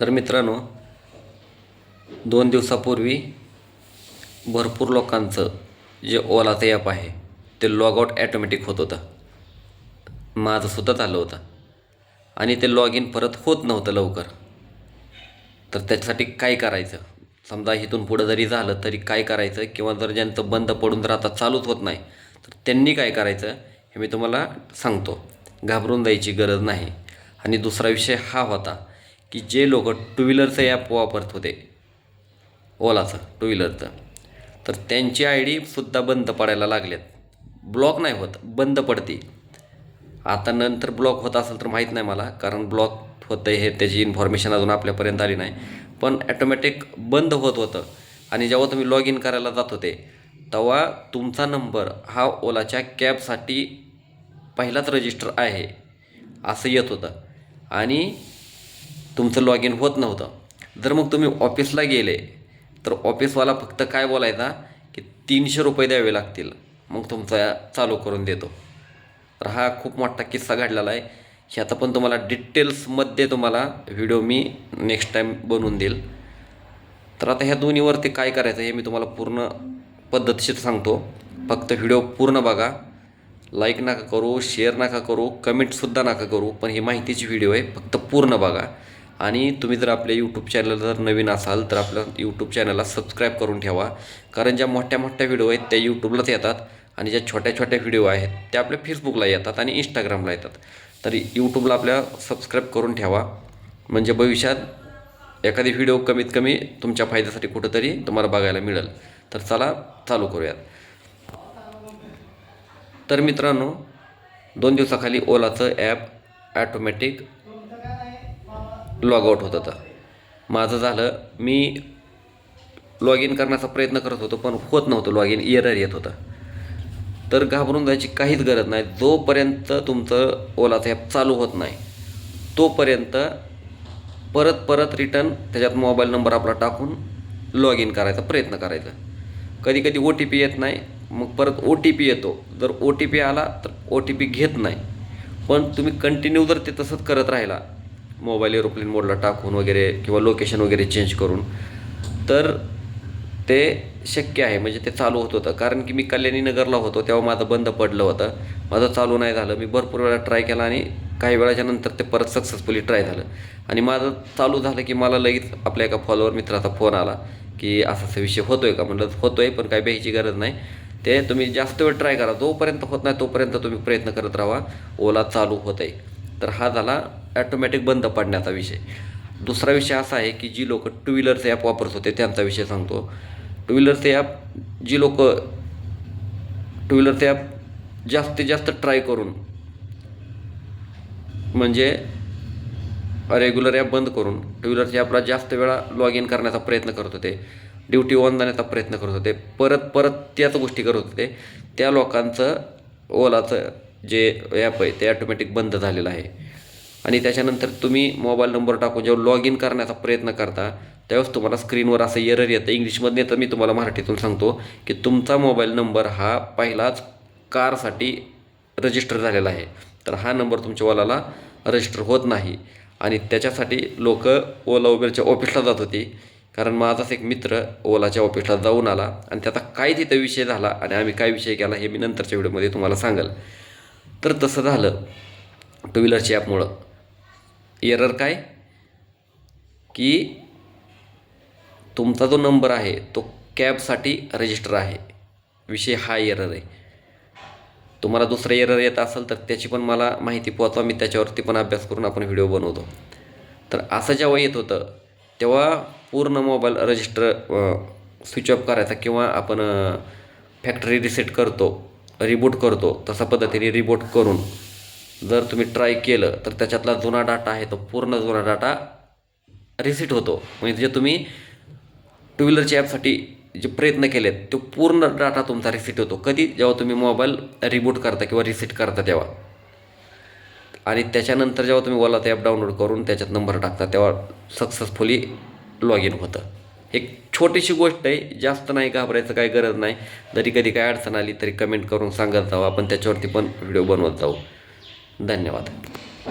तर मित्रांनो दोन दिवसापूर्वी भरपूर लोकांचं जे ओलाचं ॲप आहे ते लॉग आउट ॲटोमॅटिक होत. होतं माझंसुद्धा झालं होतं. आणि ते लॉग इन परत होत नव्हतं लवकर. तर त्याच्यासाठी काय करायचं? समजा इथून पुढं जरी झालं तरी काय करायचं? किंवा जर ज्यांचं बंद पडून जर आता चालूच होत नाही तर त्यांनी काय करायचं? हे मी तुम्हाला सांगतो. घाबरून जायची गरज नाही. आणि दुसरा विषय हा होता की जे लोक टू व्हीलरचं ॲप वापरत होते. ओलाचं टू व्हीलरचं तर त्यांची आय डीसुद्धा बंद पडायला लागल्यात ब्लॉक नाही होत बंद पडते. आता नंतर ब्लॉक होत असेल तर माहीत नाही मला कारण ब्लॉक होतं हे त्याची इन्फॉर्मेशन अजून आपल्यापर्यंत आली नाही. पण ॲटोमॅटिक बंद होत होतं. आणि जेव्हा तुम्ही लॉग इन करायला जात होते तेव्हा तुमचा नंबर हा ओलाच्या कॅबसाठी पहिलाच रजिस्टर आहे असं येत होतं. आणि तुमचं लॉग इन होत नव्हतं. जर मग तुम्ही ऑफिसला गेले तर ऑफिसवाला फक्त काय बोलायचा? की तीनशे रुपये द्यावे लागतील. मग तुमचा चालू करून देतो. तर हा खूप मोठा किस्सा घडलेला आहे. ह्याचा पण तुम्हाला डिटेल्समध्ये तुम्हाला व्हिडिओ मी नेक्स्ट टाईम बनवून देईल. तर आता ह्या दोन्हीवरती काय करायचं हे मी तुम्हाला पूर्ण पद्धतशीर सांगतो. फक्त व्हिडिओ पूर्ण बघा. लाईक नका करू शेअर नका करू कमेंटसुद्धा नका करू. पण ही माहितीची व्हिडिओ आहे. फक्त पूर्ण बघा. आणि तुम्ही जर आपल्या यूट्यूब चॅनल जर नवीन असाल तर आपल्या यूट्यूब चॅनलला सबस्क्राईब करून ठेवा. कारण ज्या मोठ्या मोठ्या व्हिडिओ आहेत त्या यूट्यूबलाच येतात आणि ज्या छोट्या छोट्या व्हिडिओ आहेत त्या आपल्या फेसबुकला येतात आणि इंस्टाग्रामला येतात. तर यूट्यूबला आपल्या सबस्क्राईब करून ठेवा. म्हणजे भविष्यात एखादी व्हिडिओ कमीत कमी तुमच्या फायद्यासाठी कुठंतरी तुम्हाला बघायला मिळेल. तर चला चालू करूयात. तर मित्रांनो दोन दिवसाखाली ओलाचं ॲप ॲटोमॅटिक लॉग आउट होत होतं. माझं झालं मी लॉग इन करण्याचा प्रयत्न करत होतो पण होत नव्हतं. लॉग इन एरर येत होतं. तर घाबरून जायची काहीच गरज नाही. जोपर्यंत तुमचं ओलाचं ॲप चालू होत नाही तोपर्यंत परत परत रिटर्न त्याच्यात मोबाईल नंबर आपला टाकून लॉग इन करायचा प्रयत्न करायचा. कधी कधी ओ टी पी येत नाही मग परत ओ टी पी येतो. जर ओ टी पी आला तर ओ टी पी घेत नाही. पण तुम्ही कंटिन्यू जर ते तसंच करत राहिला मोबाईल एरोप्लेन मोडला टाकून वगैरे किंवा लोकेशन वगैरे चेंज करून. तर ते शक्य आहे. म्हणजे ते चालू होत होतं. कारण की मी कल्याणी नगरला होतो तेव्हा माझं बंद पडलं होतं. माझं चालू नाही झालं. मी भरपूर वेळा ट्राय केला आणि काही वेळाच्या नंतर ते परत सक्सेसफुली ट्राय झालं. आणि माझं चालू झालं की मला लगेच आपल्या एका फॉलोअर मित्राचा फोन आला की असा असा विषय होतो आहे का? म्हटलं होतो आहे पण काही भ्यायची गरज नाही. ते तुम्ही जास्त वेळ ट्राय करा. जोपर्यंत होत नाही तोपर्यंत तुम्ही प्रयत्न करत राहा. ओला चालू होत आहे तर हा झाला ॲटोमॅटिक बंद पडण्याचा विषय. दुसरा विषय असा आहे की जी लोक टू व्हीलरचे ॲप वापरत होते त्यांचा विषय सांगतो. टू व्हीलरचे ॲप जी लोक टू व्हीलरचे ॲप जास्तीत जास्त ट्राय करून म्हणजे रेग्युलर ॲप बंद करून टू व्हीलरच्या ॲपला जास्त वेळा लॉग इन करण्याचा प्रयत्न करत होते ड्युटी ऑन जाण्याचा प्रयत्न करत होते परत परत त्याच गोष्टी करत होते त्या लोकांचं ओलाचं जे ॲप आहे ते ॲटोमॅटिक बंद झालेलं आहे. आणि त्याच्यानंतर तुम्ही मोबाईल नंबर टाकून जेव्हा लॉग इन करण्याचा प्रयत्न करता त्यावेळेस तुम्हाला स्क्रीनवर असं एरर येतं. इंग्लिशमधनं येतं मी तुम्हाला मराठीतून सांगतो की तुमचा मोबाईल नंबर हा पहिलाच कारसाठी रजिस्टर झालेला आहे. तर हा नंबर तुमच्या ओलाला रजिस्टर होत नाही. आणि त्याच्यासाठी लोक ओला उबेरच्या ऑफिसला जात होती. कारण माझाच एक मित्र ओलाच्या ऑफिसला जाऊन आला. आणि त्याचा काय तिथं विषय झाला आणि आम्ही काय विषय केला हे मी नंतरच्या व्हिडिओमध्ये तुम्हाला सांगाल. तर तसं झालं. टू व्हीलरच्या ॲपमुळं एरर काय? की तुमचा जो नंबर आहे तो कॅबसाठी रजिस्टर आहे. विषय हा एरर आहे. तुम्हाला दुसरं एरर येत असेल तर त्याची पण मला माहिती पोहोचवा. मी त्याच्यावरती पण अभ्यास करून आपण व्हिडिओ बनवतो. तर असं जेव्हा येत होतं तेव्हा पूर्ण मोबाईल रजिस्टर स्विच ऑफ करायचा किंवा आपण फॅक्टरी रिसेट करतो रिबूट करतो तसा पद्धतीने रिबूट करून जर तुम्ही ट्राय केलं तर त्याच्यातला जुना डाटा आहे तो पूर्ण जुना डाटा रिसीट होतो. म्हणजे जे तुम्ही टू व्हीलरच्या ॲपसाठी जे प्रयत्न केलेत तो पूर्ण डाटा तुमचा रिसीट होतो. कधी? जेव्हा तुम्ही मोबाईल रिबूट करता किंवा रिसीट करता तेव्हा. आणि त्याच्यानंतर जेव्हा तुम्ही ओला ॲप डाउनलोड करून त्याच्यात नंबर टाकता तेव्हा सक्सेसफुली लॉग इन होतं. एक छोटीशी गोष्ट आहे जास्त नाही घाबरायचं काही गरज नाही. जरी कधी काय अडचण आली तरी कमेंट करून सांगत जाऊ आपण त्याच्यावरती पण व्हिडिओ बनवत जाऊ. धन्यवाद